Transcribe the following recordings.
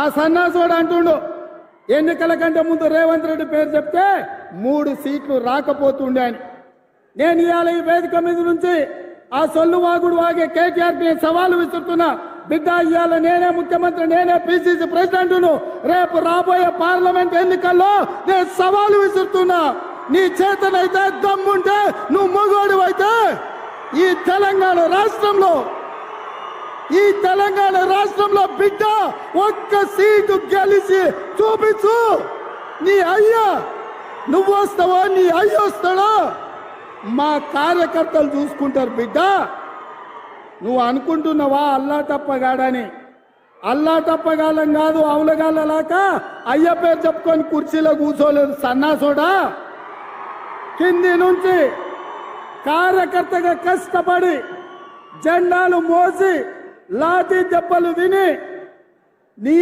ఆ సన్నాసుడు అంటుండు ఎన్నికల కంటే ముందు రేవంత్ రెడ్డి పేరు చెప్తే మూడు సీట్లు రాకపోతుండే అని. నేను ఇవాళ ఈ వేదిక మీద నుంచి ఆ సొల్లు వాగుడు వాగే కేటీఆర్ సవాలు విసురుతున్నా. బిడ్డ ఇవాళ నేనే ముఖ్యమంత్రి నేనే పిసిసి ప్రెసిడెంట్ను రేపు రాబోయే పార్లమెంట్ ఎన్నికల్లో నేను సవాలు విసురుతున్నా. నీ చేతనైతే దమ్ముంటే నువ్వు మొగోడు అయితే ఈ తెలంగాణ రాష్ట్రంలో ఈ తెలంగాణ రాష్ట్రంలో బిడ్డ ఒక్క సీటు గెలిచి చూపించు. నీ అయ్యా నువ్వు వస్తావా? నీ అయ్య వస్తాడా? మా కార్యకర్తలు చూసుకుంటారు బిడ్డ. నువ్వు అనుకుంటున్నావా అల్లా తప్పగాడని అల్లా తప్పగాలం కాదు అవులగాలలాక అయ్య పేరు చెప్పుకొని కుర్చీలో కూర్చోలేదు సన్నాసోడా. కింది నుంచి కార్యకర్తగా కష్టపడి జెండాలు మోసి లాఠీ దెబ్బలు విని నీ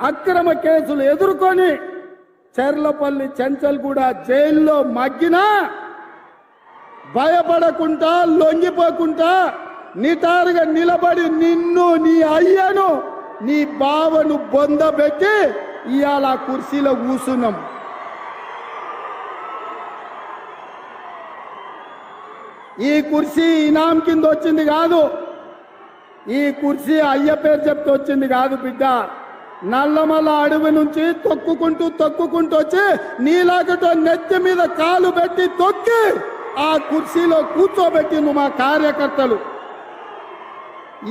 అక్రమ కేసులు ఎదుర్కొని చెర్లపల్లి చెంచల్ కూడా జైల్లో మగ్గినా భయపడకుండా లొంగిపోకుండా నిటారుగా నిలబడి నిన్ను నీ అయ్యను నీ బావను బొందబెట్టి ఇవాళ ఆ కుర్చీలో కూర్చున్నాం ఈ కుర్చీ ఇనాం కింద వచ్చింది కాదు. ఈ కుర్చీ అయ్య పేరు చెప్తూ వచ్చింది కాదు బిడ్డ. నల్లమల్ల అడవి నుంచి తొక్కుకుంటూ తొక్కుకుంటూ వచ్చి నీలాగటో నెత్తి మీద కాలు పెట్టి తొక్కి ఆ కుర్చీలో కూర్చోబెట్టింది మా కార్యకర్తలు.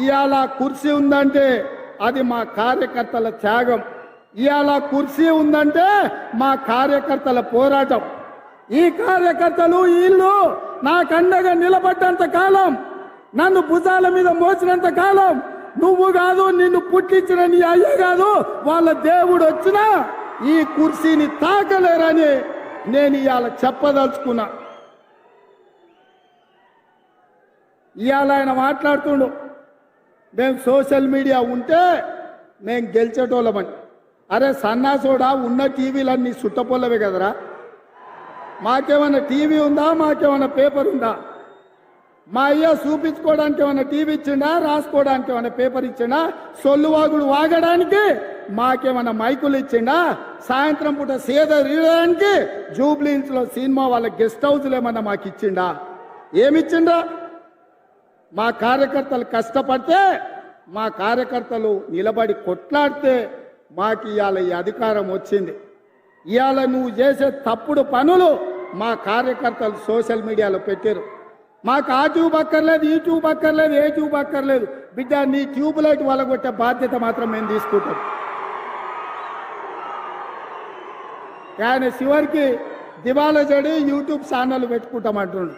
ఇవాళ కుర్చీ ఉందంటే అది మా కార్యకర్తల త్యాగం. ఇవాళ కుర్చీ ఉందంటే మా కార్యకర్తల పోరాటం. ఈ కార్యకర్తలు వీళ్ళు నాకండగా నిలబడ్డంత కాలం నన్ను భుజాల మీద మోసినంత కాలం నువ్వు కాదు నిన్ను పుట్టించిన నీ అయ్య కాదు వాళ్ళ దేవుడు వచ్చినా ఈ కుర్సీని తాకలేరని నేను ఇవాళ చెప్పదలుచుకున్నా. ఇవాళ ఆయన మాట్లాడుతుండు మేము సోషల్ మీడియా ఉంటే మేము గెలిచేటోళ్ళమని. అరే సన్నాసోడా ఉన్న టీవీలన్నీ సుట్టపొల్లవే కదరా? మాకేమైనా టీవీ ఉందా? మాకేమైనా పేపర్ ఉందా? మా అయ్య చూపించుకోవడానికి ఏమైనా టీవీ ఇచ్చిండా? రాసుకోవడానికి ఏమైనా పేపర్ ఇచ్చిండా? సొల్లువాగుడు వాగడానికి మాకేమైనా మైకులు ఇచ్చిండా? సాయంత్రం పూట సేద రీయడానికి జూబ్లీన్స్లో సినిమా వాళ్ళ గెస్ట్ హౌస్లు ఏమన్నా మాకు ఇచ్చిండా? ఏమిచ్చిండా? మా కార్యకర్తలు కష్టపడితే మా కార్యకర్తలు నిలబడి కొట్లాడితే మాకు ఇవాళ ఈ అధికారం వచ్చింది. ఇవాళ నువ్వు చేసే తప్పుడు పనులు మా కార్యకర్తలు సోషల్ మీడియాలో పెట్టారు మాకు ఆ ట్యూబ్ అక్కర్లేదు ఈ ట్యూబ్ అక్కర్లేదు ఏ ట్యూబ్ అక్కర్లేదు. బిడ్డ నీ ట్యూబ్ లైట్ వలగొట్టే బాధ్యత మాత్రం మేము తీసుకుంటాం. ఆయన చివరికి దివాలా చెడి యూట్యూబ్ ఛానల్ పెట్టుకుంటాం అంటున్నాడు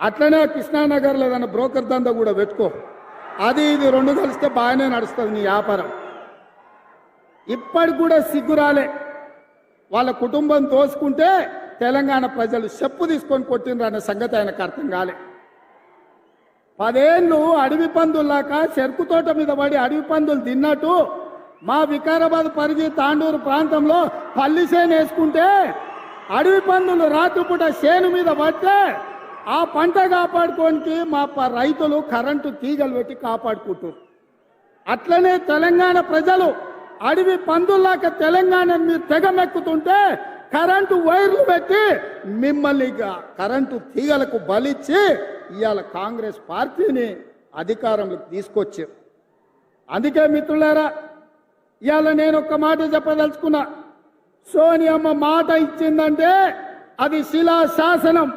అట్లనే కృష్ణానగర్లో ఏదైనా బ్రోకర్ దందా కూడా పెట్టుకో. అది ఇది రెండు కలిస్తే బాగానే నడుస్తుంది నీ వ్యాపారం. ఇప్పటికి కూడా సిగ్గు రాలే. వాళ్ళ కుటుంబం తోసుకుంటే తెలంగాణ ప్రజలు చెప్పు తీసుకొని కొట్టిండ్రు అనే సంగతి ఆయనకు అర్థం కాలే. పదేళ్ళు అడవి పందుల్లాక చెరుకు తోట మీద పడి అడవి పందులు తిన్నట్టు మా వికారాబాద్ పరిధి తాండూరు ప్రాంతంలో పల్లి చేను వేసుకుంటే అడవి పందులు రాత్రిపూట చేను మీద పడితే ఆ పంట కాపాడుకోనికి మా ప- రైతులు కరెంటు తీగలు పెట్టి కాపాడుకుంటారు అట్లనే తెలంగాణ ప్రజలు అడవి పందుల్లాక తెలంగాణ మీరు తెగమెక్కుతుంటే కరెంటు వైర్లు పెట్టి మిమ్మల్ని కరెంటు తీగలకు బలిచ్చి ఇవాళ కాంగ్రెస్ పార్టీని అధికారంలోకి తీసుకొచ్చారు. అందుకే మిత్రులారా ఇవాళ నేను ఒక మాట చెప్పదలుచుకున్నా. సోనియమ్మ మాట ఇచ్చిందంటే అది శిలా శాసనం.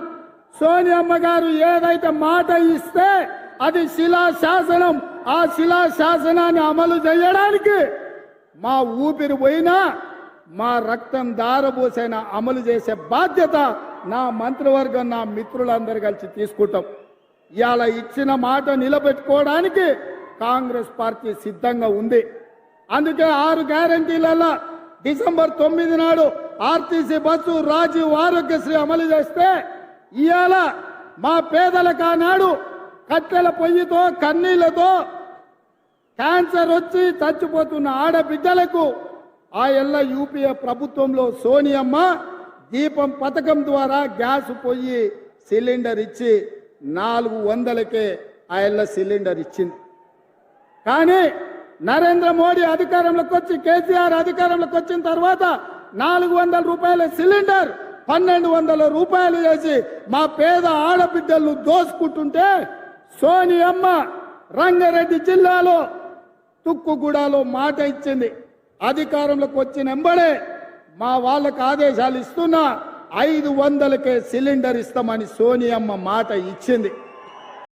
సోనియమ్మ గారు ఏదైతే మాట ఇస్తే అది శిలా శాసనం. ఆ శిలా శాసనాన్ని అమలు చేయడానికి మా ఊపిరి పోయినా మా రక్తం దారబోసైన అమలు చేసే బాధ్యత నా మంత్రివర్గం నా మిత్రులందరూ కలిసి తీసుకుంటాం. ఇవాళ ఇచ్చిన మాట నిలబెట్టుకోవడానికి కాంగ్రెస్ పార్టీ సిద్ధంగా ఉంది. అందుకే ఆరు గ్యారంటీలలో డిసెంబర్ తొమ్మిది నాడు ఆర్టీసీ బస్సు రాజీవ్ ఆరోగ్యశ్రీ అమలు చేస్తే ఇవాళ మా పేదల కానాడు కట్టెల పొయ్యితో కన్నీళ్ళతో క్యాన్సర్ వచ్చి చచ్చిపోతున్న ఆడబిడ్డలకు ఆ ఎల్ల యూపీఏ ప్రభుత్వంలో సోనియమ్మ దీపం పథకం ద్వారా గ్యాస్ పోయి సిలిండర్ ఇచ్చి నాలుగు వందలకే ఆ ఎల్ల సిలిండర్ ఇచ్చింది. కానీ నరేంద్ర మోడీ అధికారంలోకి వచ్చి కేసీఆర్ అధికారంలోకి వచ్చిన తర్వాత నాలుగు వందల రూపాయల సిలిండర్ పన్నెండు వందల రూపాయలు చేసి మా పేద ఆడబిడ్డలు దోసుకుంటుంటే సోనియమ్మ రంగారెడ్డి జిల్లాలో తుక్కుగూడలో మాట ఇచ్చింది. అధికారంలోకి వచ్చిన ఎంబడే మా వాళ్ళకు ఆదేశాలు ఇస్తున్నా ఐదు వందలకే సిలిండర్ ఇస్తామని సోనియమ్మ మాట ఇచ్చింది.